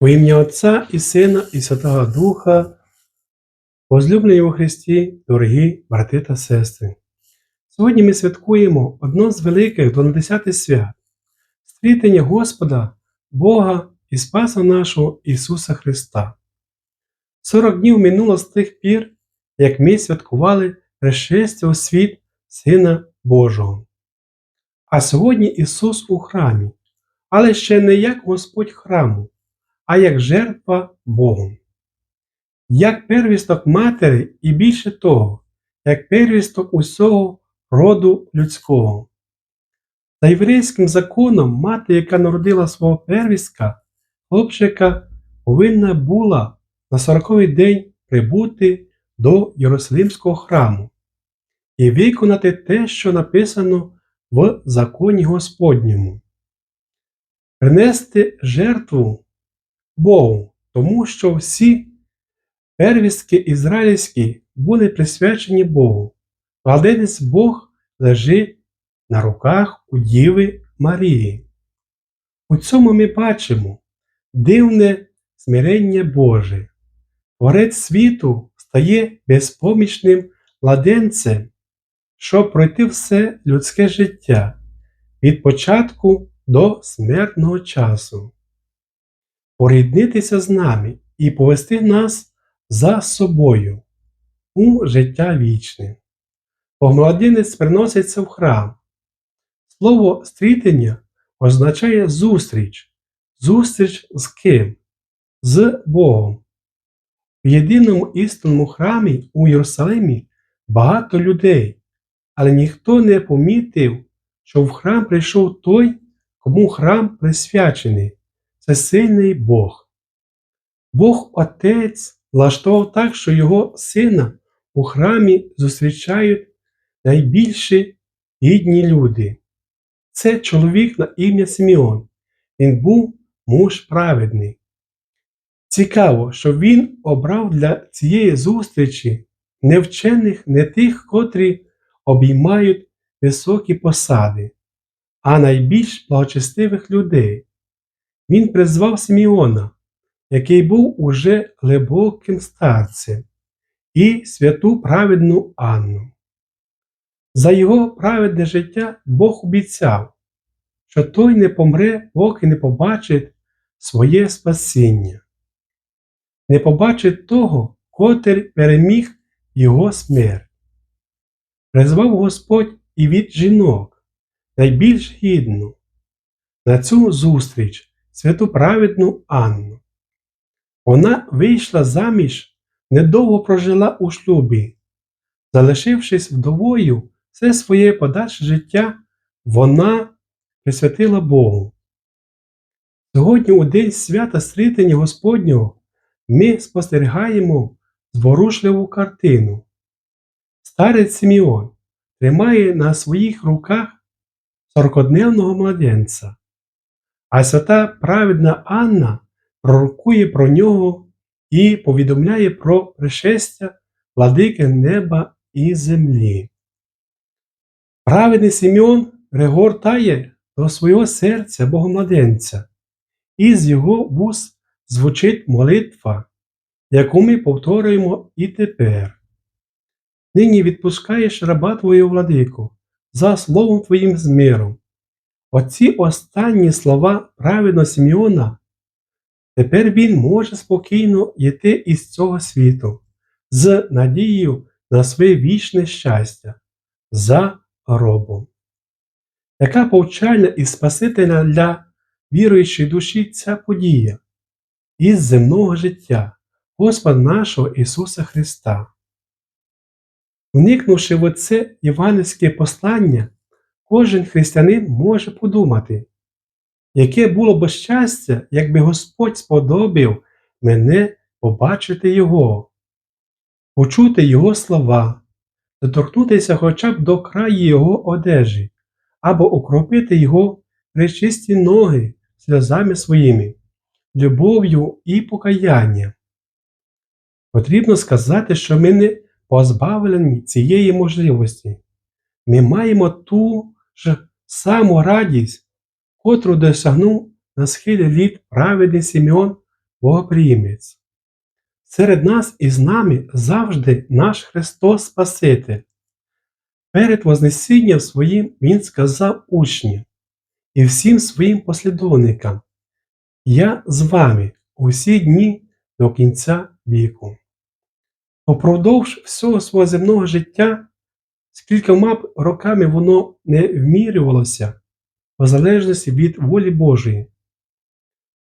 Во ім'я Отця і Сина, і Святого Духа, возлюблені у Христі, дорогі брати та сестри. Сьогодні ми святкуємо одно з великих 12 свят стрітення Господа, Бога і Спаса нашого Ісуса Христа. 40 днів минуло з тих пір, як ми святкували пришестя у світ Сина Божого. А сьогодні Ісус у храмі, але ще не як Господь храму а як жертва Богу. Як первісток матері і більше того, як первісток усього роду людського. За єврейським законом мати, яка народила свого первістка, хлопчика, повинна була на сороковий день прибути до Єрусалимського храму і виконати те, що написано в законі Господньому. Принести жертву Богу, тому що всі первістки ізраїльські були присвячені Богу. Владенець Бог лежить на руках у Діви Марії. У цьому ми бачимо дивне смирення Боже. Творець світу стає безпомічним младенцем, щоб пройти все людське життя від початку до смертного часу поріднитися з нами і повести нас за собою у життя вічне. Бо младенець приноситься в храм. Слово стрітення означає зустріч, зустріч з ким? З Богом. В єдиному істинному храмі у Єрусалимі багато людей, але ніхто не помітив, що в храм прийшов той, кому храм присвячений, це сильний Бог. Бог Отець влаштував так, що Його Сина у храмі зустрічають найбільші гідні люди. Це чоловік на ім'я Симеон. Він був муж праведний. Цікаво, що він обрав для цієї зустрічі не вчених, не тих, котрі обіймають високі посади, а найбільш благочестивих людей. Він призвав Симеона, який був уже глибоким старцем, і святу праведну Анну. За його праведне життя Бог обіцяв, що той не помре, поки не побачить своє спасіння, не побачить того, котрий переміг його смерть. Призвав Господь і від жінок найбільш гідну на цю зустріч святу праведну Анну. Вона вийшла заміж, недовго прожила у шлюбі. Залишившись вдовою, все своє подальше життя вона присвятила Богу. Сьогодні, у день свята Стрітення Господнього, ми спостерігаємо зворушливу картину. Старець Симеон тримає на своїх руках сорокодневного младенця. А свята праведна Анна пророкує про нього і повідомляє про пришестя владики неба і землі. Праведний Симеон пригортає до свого серця Богомладенця, і з його вуз звучить молитва, яку ми повторюємо і тепер. Нині відпускаєш раба Твою владику за словом Твоїм з миром. Оці останні слова праведного Сімеона, тепер він може спокійно йти із цього світу з надією на своє вічне щастя за гробом. Яка повчальна і спасительна для віруючої душі ця подія із земного життя Господа нашого Ісуса Христа. Уникнувши в оце євангельське послання, Кожен християнин може подумати, яке було б щастя, якби Господь сподобав мене побачити Його, почути Його слова, доторкнутися хоча б до краї Його одежі, або укропити Його причисті ноги сльозами своїми, любов'ю і покаянням. Потрібно сказати, що ми не позбавлені цієї можливості. Ми маємо ту ж саму радість, котру досягнув на схилі літ праведний Симеон Богоприємець. Серед нас і з нами завжди наш Христос Спаситель. Перед Вознесінням своїм Він сказав учням і всім своїм послідовникам: Я з вами усі дні до кінця віку. Упродовж всього свого земного життя, скількома б роками воно не вмірювалося, в залежності від волі Божої,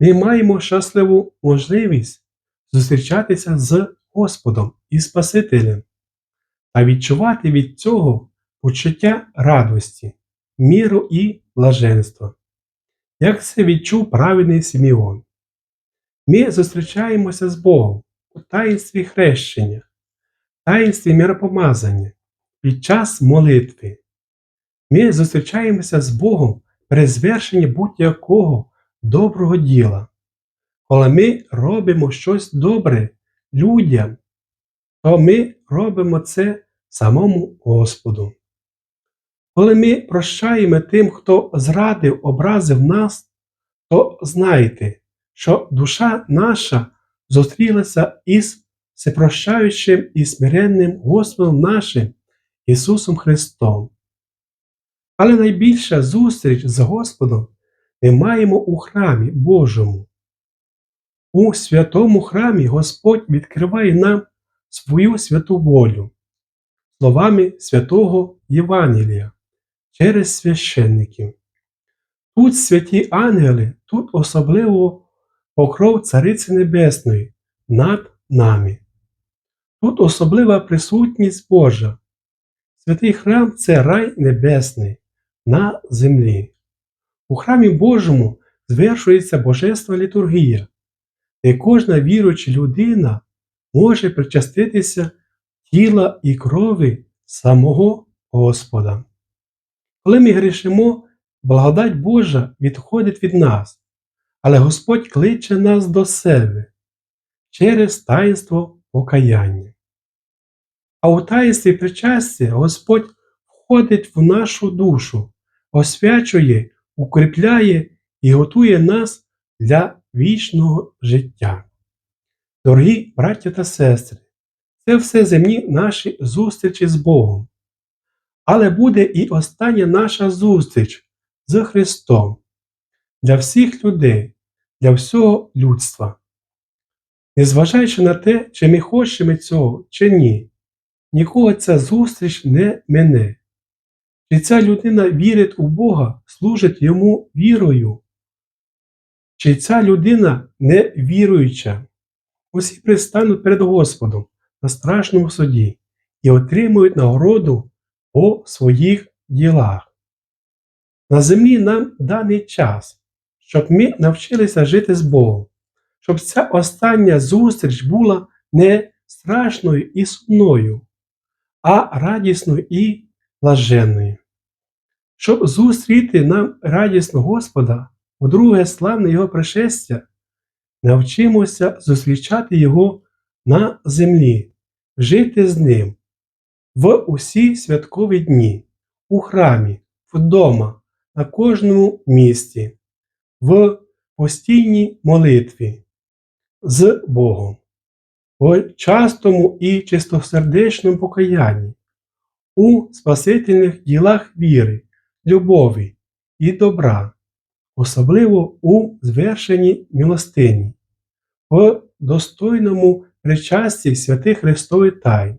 ми маємо щасливу можливість зустрічатися з Господом і Спасителем та відчувати від цього почуття радості, міру і блаженства. Як це відчув праведний Сіміон. Ми зустрічаємося з Богом у таїнстві хрещення, таїнстві миропомазання під час молитви. Ми зустрічаємося з Богом при звершенні будь-якого доброго діла. Коли ми робимо щось добре людям, то ми робимо це самому Господу. Коли ми прощаємо тим, хто зрадив, образив нас, то знайте, що душа наша зустрілася із всепрощаючим і смиренним Господом нашим Ісусом Христом. Але найбільша зустріч з Господом ми маємо у храмі Божому. У святому храмі Господь відкриває нам свою святу волю словами святого Євангелія через священників. Тут святі ангели, тут особливо покров Цариці Небесної над нами. Тут особлива присутність Божа. Святий храм це рай небесний на землі. У храмі Божому звершується Божества літургія, де кожна віруюча людина може причаститися тіла і крові самого Господа. Коли ми грішимо, благодать Божа відходить від нас, але Господь кличе нас до себе через таїнство покаяння. А у таїнстві причастя Господь входить в нашу душу, освячує, укріпляє і готує нас для вічного життя. Дорогі браття та сестри, це все земні наші зустрічі з Богом. Але буде і остання наша зустріч з Христом для всіх людей, для всього людства. Незважаючи на те, чи ми хочемо цього, чи ні, нікого ця зустріч не мине. Чи ця людина вірить у Бога, служить йому вірою, чи ця людина не віруюча, усі пристануть перед Господом на страшному суді і отримують нагороду по своїх ділах. На землі нам даний час, щоб ми навчилися жити з Богом, щоб ця остання зустріч була не страшною і сумною, а радісною і блаженною. Щоб зустріти нам радісно Господа, у друге славне Його пришестя, навчимося зустрічати Його на землі, жити з Ним в усі святкові дні, у храмі, вдома, на кожному місці, в постійній молитві з Богом, в частому і чистосердечному покаянні, у спасительних ділах віри, любові і добра, особливо у звершенні милостині, в достойному причасті святих Христових тайн.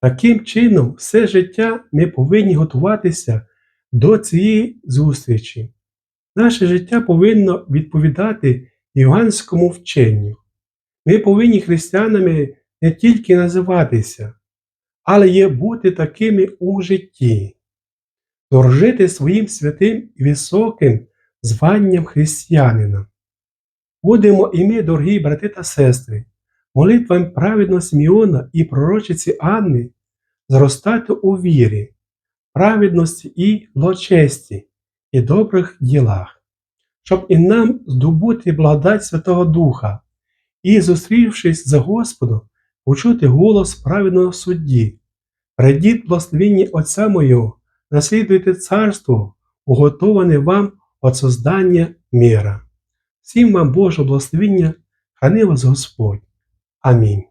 Таким чином, все життя ми повинні готуватися до цієї зустрічі. Наше життя повинно відповідати іванському вченню. Ми повинні християнами не тільки називатися, але є бути такими у житті, дорожити своїм святим і високим званням християнина. Будемо і ми, дорогі брати та сестри, молитвам праведного Сіміона і пророчиці Анни зростати у вірі, праведності і злочесті, і добрих ділах, щоб і нам здобути благодать Святого Духа і, зустрівшись за Господом, почути голос праведного судді, Придіть благословінні Отця Мого, наслідуйте царство, уготоване вам от создання міра. Всім вам Божого благословіння Храни вас Господь. Амінь.